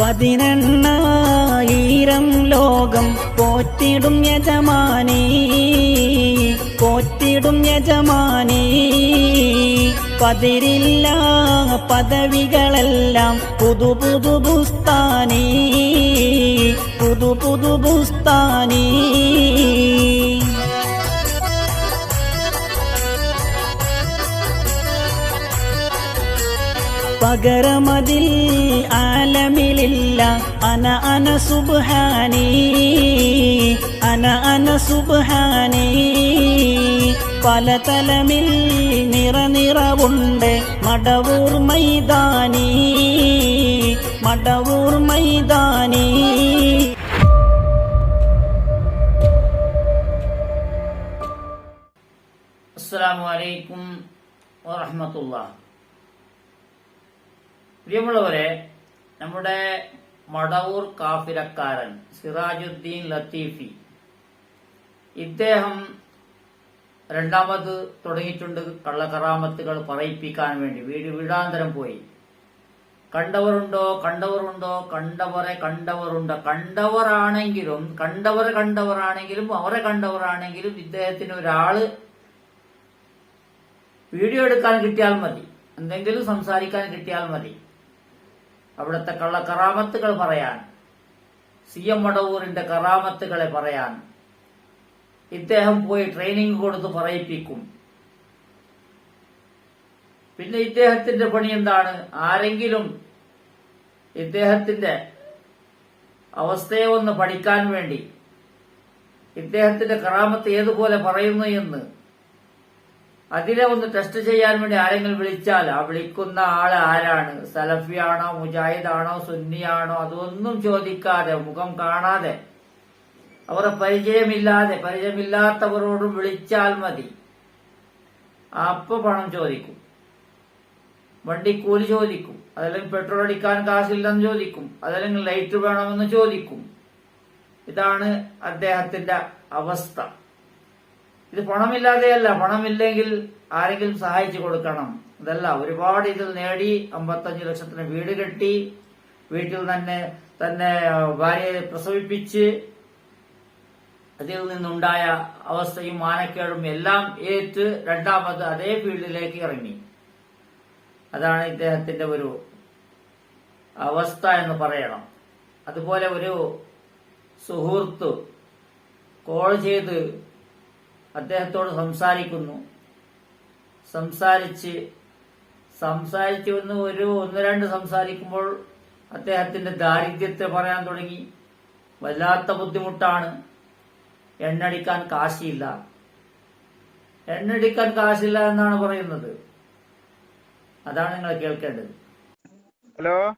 പതിനെണ്ണായിരം ലോകം പോറ്റിടും യജമാനേ പോറ്റിടും യജമാനേ. പതിരില്ല പദവികളെല്ലാം പുതു പുതു പുസ്താനി പുതു പുതു ബുസ്താനീ പകരമതിൽ ആലമിലില്ല. അന അന സുബ്ഹാനീ അന അന സുബ്ഹാനീ. നിറ നിറനിറവുണ്ട് മടവൂർ മൈതാനി മടവൂർ മൈതാനി. അസ്സലാമു അലൈക്കും വറഹമത്തുള്ള പ്രിയമുള്ളവരെ നമ്മുടെ മടവൂർ കാഫിലക്കാരൻ സിറാജുദ്ദീൻ ലത്തീഫി ഇദ്ദേഹം രണ്ടാമത് തുടങ്ങിയിട്ടുണ്ട് കള്ളക്കറാമത്തുകൾ പറയിപ്പിക്കാൻ വേണ്ടി. വീട് വീടാന്തരം പോയി. കണ്ടവരുണ്ടോ? കണ്ടവരുണ്ടോ? കണ്ടവരെ കണ്ടവരുണ്ടോ. കണ്ടവരാണെങ്കിലും കണ്ടവർ കണ്ടവരാണെങ്കിലും അവരെ കണ്ടവരാണെങ്കിലും ഇദ്ദേഹത്തിന് ഒരാൾ വീഡിയോ എടുക്കാൻ കിട്ടിയാൽ മതി. എന്തെങ്കിലും സംസാരിക്കാൻ കിട്ടിയാൽ മതി. അവിടുത്തെ കള്ള കറാമത്തുകൾ പറയാൻ സി എം മടവൂരിന്റെ കറാമത്തുകളെ പറയാൻ ഇദ്ദേഹം പോയി ട്രെയിനിങ് കൊടുത്ത് പറയിപ്പിക്കും. പിന്നെ ഇദ്ദേഹത്തിന്റെ പണി എന്താണ്? ആരെങ്കിലും ഇദ്ദേഹത്തിന്റെ അവസ്ഥയെ ഒന്ന് പഠിക്കാൻ വേണ്ടി ഇദ്ദേഹത്തിന്റെ കറാമത്ത് ഏതുപോലെ പറയുന്നു എന്ന് അതിനെ ഒന്ന് ടെസ്റ്റ് ചെയ്യാൻ വേണ്ടി ആരെങ്കിലും വിളിച്ചാൽ ആ വിളിക്കുന്ന ആൾ ആരാണ്? സലഫിയാണോ മുജാഹിദാണോ സുന്നിയാണോ? അതൊന്നും ചോദിക്കാതെ മുഖം കാണാതെ അവരെ പരിചയമില്ലാതെ പരിചയമില്ലാത്തവരോട് വിളിച്ചാൽ മതി. അപ്പൊ പണം ചോദിക്കും. വണ്ടിക്കൂലി ചോദിക്കും. അതല്ലെങ്കിൽ പെട്രോൾ അടിക്കാൻ കാശില്ലെന്ന് ചോദിക്കും. അതല്ലെങ്കിൽ ലൈറ്റ് വേണമെന്ന് ചോദിക്കും. ഇതാണ് അദ്ദേഹത്തിന്റെ അവസ്ഥ. ഇത് പണമില്ലാതെയല്ല പണമില്ലെങ്കിൽ ആരെങ്കിലും സഹായിച്ചു കൊടുക്കണം. ഇതല്ല ഒരുപാട് ഇതിൽ നേടി അമ്പത്തഞ്ച് ലക്ഷത്തിന് വീട് കെട്ടി വീട്ടിൽ തന്നെ തന്നെ ഭാര്യയെ പ്രസവിപ്പിച്ച് അതിൽ നിന്നുണ്ടായ അവസ്ഥയും മാനക്കേടും എല്ലാം ഏറ്റ് രണ്ടാമത് അതേ ഫീൽഡിലേക്ക് ഇറങ്ങി. അതാണ് ഇദ്ദേഹത്തിന്റെ ഒരു അവസ്ഥ എന്ന് പറയണം. അതുപോലെ ഒരു സുഹൃത്ത് കോൾ ചെയ്ത് അദ്ദേഹത്തോട് സംസാരിക്കുന്നു. സംസാരിച്ച് സംസാരിച്ചു വന്ന് ഒരു ഒന്ന് രണ്ട് സംസാരിക്കുമ്പോൾ അദ്ദേഹത്തിന്റെ ദാരിദ്ര്യത്തെ പറയാൻ തുടങ്ങി. വല്ലാത്ത ബുദ്ധിമുട്ടാണ്. എണ്ണടിക്കാൻ കാശില്ല എണ്ണടിക്കാൻ കാശില്ല എന്നാണ് പറയുന്നത്. അതാണ് നിങ്ങൾ കേൾക്കേണ്ടത്. ഹലോ?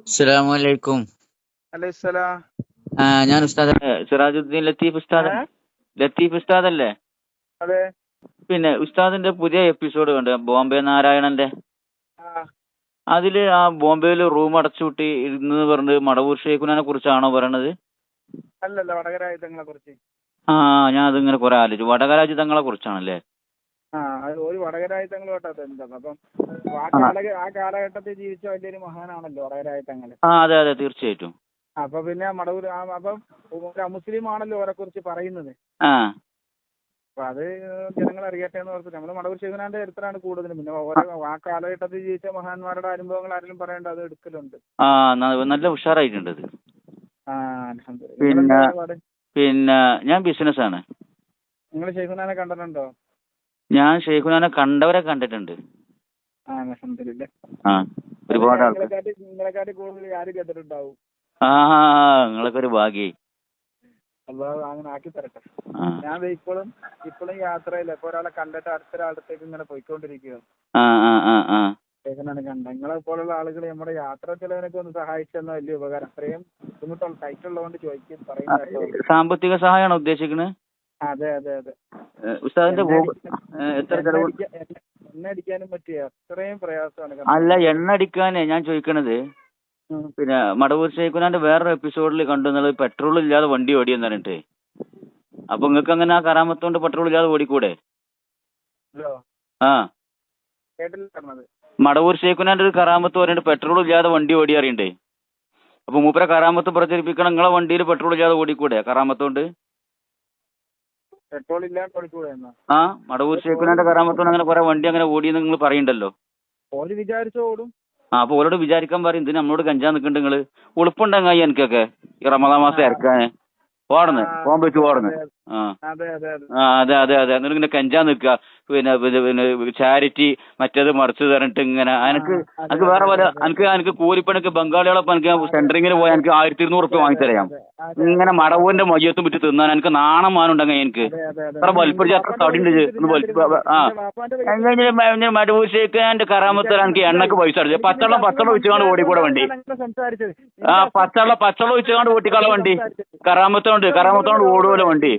അസലാമലൈക്കും അലൈസലാം ആ ഞാൻ ഉസ്താദ് സിറാജുദ്ദീൻ ലത്തീഫ് ഉസ്താദ്? ലത്തീഫ് ഉസ്താദ് അല്ലേ അതെ. പിന്നെ ഉസ്താദിന്റെ പുതിയ എപ്പിസോഡ് കണ്ട്? ബോംബെ നാരായണന്റെ? ആ. അതിൽ ആ ബോംബെയിൽ റൂം അടച്ചുപൂട്ടി ഇരുന്ന് പറഞ്ഞ് മടവൂർ ഷെയ്ഖുനെ കുറിച്ചാണോ പറയണത്? അല്ലല്ല വടകരായുധങ്ങളെ കുറിച്ച്. ആ ഞാൻ അതിങ്ങനെ കുറെ ആലോചിച്ചു. വടകരാജിതങ്ങളെ കുറിച്ചാണല്ലേ? ഒരു വടകരായുധങ്ങൾ അപ്പം ആ കാലഘട്ടത്തിൽ ജീവിച്ച വലിയൊരു മഹാനാണല്ലോ വടകരായുധങ്ങൾ ആ അതെ അതെ തീർച്ചയായിട്ടും. അപ്പൊ പിന്നെ മടവൂർ അപ്പം ഒരു അമുസ്ലിം ആണല്ലോ അവരെ കുറിച്ച് പറയുന്നത്. ആ. അപ്പൊ അത് ജനങ്ങൾ അറിയട്ടെ എന്ന് ഓർത്ത് നമ്മൾ മടവൂർ ശിവനാന്റെ ചരിത്രമാണ് കൂടുതലും. പിന്നെ ഓരോ ആ. കാലഘട്ടത്തിൽ ജീവിച്ച മഹാന്മാരുടെ അനുഭവങ്ങൾ ആരെങ്കിലും പറയേണ്ട അത് എടുക്കലുണ്ട്. ആ നല്ല ഉഷാറായിട്ടുണ്ട്. പിന്നെ- പിന്നെ ഞാൻ ബിസിനസ് ആണ് നിങ്ങൾ ശൈഖുനാനെ കണ്ടിട്ടുണ്ടോ? ഞാൻ ഷെയ്ഖുനാനെ കണ്ടവരെ കണ്ടിട്ടുണ്ട്. ഒരുപാട് ആൾക്കാർ നിങ്ങളെക്കാട്ടി കൂടുതൽ ആര് കേട്ടിട്ടുണ്ടാവും? ആ നിങ്ങളൊക്കെ ഒരു ഭാഗ്യായി. അള്ളാഹു അങ്ങനെ ആക്കി തരട്ടെ. ഞാൻ ഇപ്പോഴും ഇപ്പോഴും യാത്രയില്ല ഇപ്പൊ ഒരാളെ കണ്ടിട്ട് അടുത്തൊരാളത്തേക്ക് ഇങ്ങനെ പോയിക്കൊണ്ടിരിക്കുകയാണ്. ശേഖരനാണ് കണ്ടത്? നിങ്ങളെ പോലുള്ള ആളുകൾ നമ്മുടെ യാത്ര ചെലവിനൊക്കെ ഒന്ന് സഹായിച്ചെന്ന വലിയ ഉപകാരം. അത്രയും ബുദ്ധിമുട്ടുള്ള ടൈറ്റ് ഉള്ളതുകൊണ്ട് ചോദിക്കും പറയുന്ന കേട്ടോ. സാമ്പത്തിക സഹായമാണോ ഉദ്ദേശിക്കുന്നത് അതെ അതെ അതെ. ഉസ്താദിന്റെ എണ്ണ അടിക്കാനും പറ്റിയ അത്രയും പ്രയാസമാണ് അല്ല എണ്ണ അടിക്കാനേ ഞാൻ ചോദിക്കണത്. പിന്നെ മടവൂർ ശൈഖുനാന്റെ വേറൊരു എപ്പിസോഡിൽ കണ്ടു എന്നുള്ളത് പെട്രോൾ ഇല്ലാതെ വണ്ടി ഓടിയെന്ന് പറഞ്ഞിട്ട്. അപ്പൊ നിങ്ങൾക്ക് അങ്ങനെ ആ കറാമത്തോണ്ട് പെട്രോൾ ഇല്ലാതെ ഓടിക്കൂടെ? ആ. മടവൂർ ഷെയ്ഖുനാന്റെ ഒരു കറാമത്ത് പറഞ്ഞിട്ട് പെട്രോൾ ഇല്ലാതെ വണ്ടി ഓടി അറിയണ്ടേ? അപ്പൊ മൂപ്പര കറാമത്ത് പ്രചരിപ്പിക്കണം നിങ്ങളെ വണ്ടിയിൽ പെട്രോൾ ഇല്ലാതെ ഓടിക്കൂടെ? കറാമത്തോണ്ട് പെട്രോൾ ഇല്ലാതെ ഓടിക്കൂടെ ആ. മടവൂർ ശൈഖുനാന്റെ കറാമത്തോണ്ട് അങ്ങനെ കുറെ വണ്ടി അങ്ങനെ ഓടിയെന്ന് നിങ്ങൾ പറയണ്ടല്ലോ? ഓടും ആ അപ്പൊ ഓരോട് വിചാരിക്കാൻ പറയും ഇതിന് നമ്മളോട് കഞ്ചാൻ നിൽക്കുന്നുണ്ട് നിങ്ങൾ. ഉളുപ്പുണ്ടെങ്കിൽ എനിക്കൊക്കെ. ഈ റമദാ മാസം ഇറക്കാന്. ഓടന്ന് ഫോൺ വെച്ച് ഓടന്ന് ആ. അതെ അതെ അതെ. എന്നിട്ട് ഇങ്ങനെ കഞ്ചാൻ നിൽക്കുക. പിന്നെ പിന്നെ ചാരിറ്റി മറ്റേത് മറിച്ച് തരണിട്ട് ഇങ്ങനെ. അനക്ക് അനക്ക് വേറെ പോലെ എനിക്ക് എനിക്ക് കൂലിപ്പണിക്ക് ബംഗാളികളൊപ്പം എനിക്ക് സെന്ററിങ്ങിന് പോയാൽ എനിക്ക് ആയിരത്തി ഇരുന്നൂറ് റുപ്യ വാങ്ങിത്തരാം ഇങ്ങനെ മടവൂന്റെ മയ്യത്തും വിറ്റ് തിന്നാൻ എനിക്ക് നാണം മാനുണ്ടെങ്കിൽ എനിക്ക്. അതെ അതെ അത്ര വലിപ്പിടിച്ച് അത്ര വലിപ്പ ആ. അങ്ങനെ എന്റെ കറാമത്തിൽ എനിക്ക് എണ്ണക്ക് പൈസ അടിച്ചു. പച്ചവെള്ളം പച്ചവെള്ളം വെച്ചുകൊണ്ട് ഓടിക്കൂടെ വണ്ടി. ആ പച്ചവെള്ളം പച്ചവെള്ളം വെച്ചുകൊണ്ട് ഓട്ടിക്കാളെ വണ്ടി. കറാമത്തോണ്ട് കറാമത്തോണ്ട് ഓടുമല്ലോ വണ്ടി.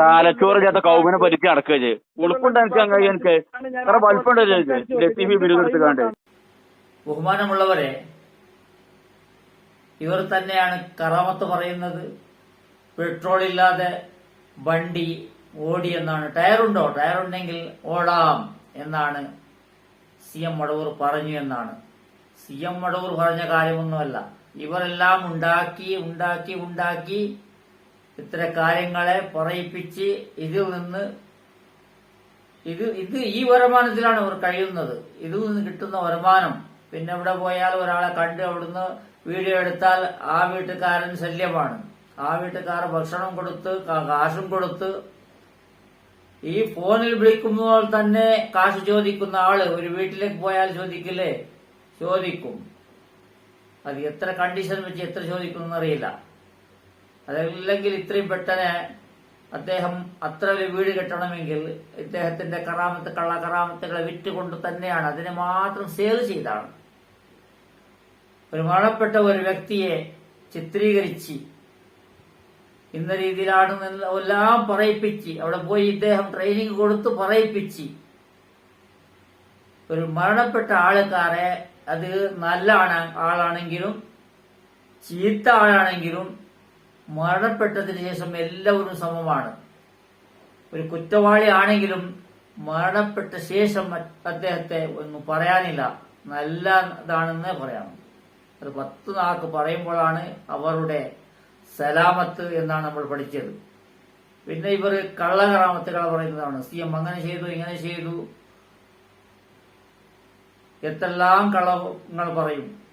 തലച്ചോറ് ചേർത്ത കൗമിനെ പറ്റിച്ച് നടക്കുക ചെയ്യും. ഉളുപ്പുണ്ട് എനിക്ക് അങ്ങനെ എനിക്ക്. അത്ര വലിപ്പുണ്ടല്ലോ ലത്തീഫി ബിരുദെടുത്തുകാണ്ട് ബഹുമാനമുള്ളവരെ ഇവർ തന്നെയാണ് കറാമത്ത് പറയുന്നത്. പെട്രോൾ ഇല്ലാതെ വണ്ടി ഓടി എന്നാണ്. ടയറുണ്ടോ? ടയറുണ്ടെങ്കിൽ ഓടാം എന്നാണ് സി എം മടവൂർ പറഞ്ഞു എന്നാണ്. സി എം മടവൂർ പറഞ്ഞ കാര്യമൊന്നുമല്ല. ഇവരെല്ലാം ഉണ്ടാക്കി ഉണ്ടാക്കി ഉണ്ടാക്കി ഇത്ര കാര്യങ്ങളെ പറയിപ്പിച്ച് ഇതിൽ നിന്ന് ഇത് ഇത് ഈ വരുമാനത്തിലാണ് ഇവർ കഴിയുന്നത്. ഇതിൽ നിന്ന് കിട്ടുന്ന വരുമാനം. പിന്നെ ഇവിടെ പോയാൽ ഒരാളെ കണ്ട് അവിടുന്ന് വീഡിയോ എടുത്താൽ ആ വീട്ടുകാരൻ ശല്യമാണ്. ആ വീട്ടുകാർ ഭക്ഷണം കൊടുത്ത് കാശും കൊടുത്ത് ഈ ഫോണിൽ വിളിക്കുമ്പോൾ തന്നെ കാശ് ചോദിക്കുന്ന ആൾ ഒരു വീട്ടിലേക്ക് പോയാൽ ചോദിക്കില്ലേ? ചോദിക്കും. അത് എത്ര കണ്ടീഷൻ വെച്ച് എത്ര ചോദിക്കുന്നു അറിയില്ല. അതല്ലെങ്കിൽ ഇത്രയും പെട്ടെന്ന് അദ്ദേഹം അത്ര ഒരു വീട് കെട്ടണമെങ്കിൽ ഇദ്ദേഹത്തിന്റെ കറാമത്ത് കള്ള കറാമത്തുകളെ വിറ്റുകൊണ്ട് തന്നെയാണ് അതിനെ മാത്രം സേവ് ചെയ്താണ്. ഒരു മരണപ്പെട്ട ഒരു വ്യക്തിയെ ചിത്രീകരിച്ച് ഇന്ന രീതിയിലാണ് എല്ലാം പറയിപ്പിച്ച് അവിടെ പോയി ഇദ്ദേഹം ട്രെയിനിങ് കൊടുത്ത് പറയിപ്പിച്ച് ഒരു മരണപ്പെട്ട ആൾക്കാരെ അത് നല്ല ആളാണെങ്കിലും ചീത്ത ആളാണെങ്കിലും മരണപ്പെട്ടതിന് ശേഷം എല്ലാവരും സമമാണ്. ഒരു കുറ്റവാളി ആണെങ്കിലും മരണപ്പെട്ട ശേഷം അദ്ദേഹത്തെ ഒന്നും പറയാനില്ല. നല്ലതാണെന്ന് പറയാം. അത് പത്ത് നാക്ക് പറയുമ്പോഴാണ് അവരുടെ സലാമത്ത് എന്നാണ് നമ്മൾ പഠിച്ചത്. പിന്നെ ഇവർ കള്ളകറാമത്തുകൾ പറയുന്നതാണ്. സി എം അങ്ങനെ ചെയ്തു ഇങ്ങനെ ചെയ്തു. എത്തെല്ലാം കള്ളങ്ങൾ പറയും.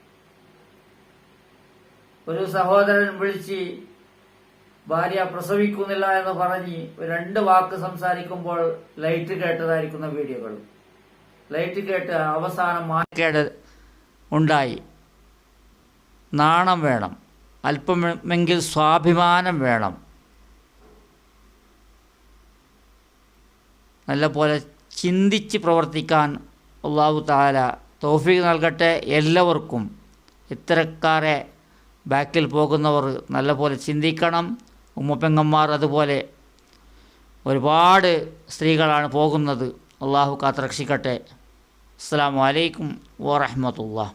ഒരു സഹോദരൻ വിളിച്ച് ഭാര്യ പ്രസവിക്കുന്നില്ല എന്ന് പറഞ്ഞ് രണ്ട് വാക്ക് സംസാരിക്കുമ്പോൾ ലൈറ്റ് കേട്ടതായിരിക്കുന്ന വീഡിയോകൾ. ലൈറ്റ് കേട്ട് അവസാനം മാറ്റേട് ഉണ്ടായി. നാണം വേണം. അല്പമെങ്കിൽ സ്വാഭിമാനം വേണം. നല്ല പോലെ ചിന്തിച്ച് പ്രവർത്തിക്കാൻ അള്ളാഹു താല തോഫീക്ക് നൽകട്ടെ എല്ലാവർക്കും. ഇത്തരക്കാരെ ബാക്കിൽ പോകുന്നവർ നല്ലപോലെ ചിന്തിക്കണം. ഉമ്മപ്പെങ്ങന്മാർ അതുപോലെ ഒരുപാട് സ്ത്രീകളാണ് പോകുന്നത്. അള്ളാഹു കാത്ത് രക്ഷിക്കട്ടെ അസ്സാം വലൈക്കും വാറഹമത്തുള്ള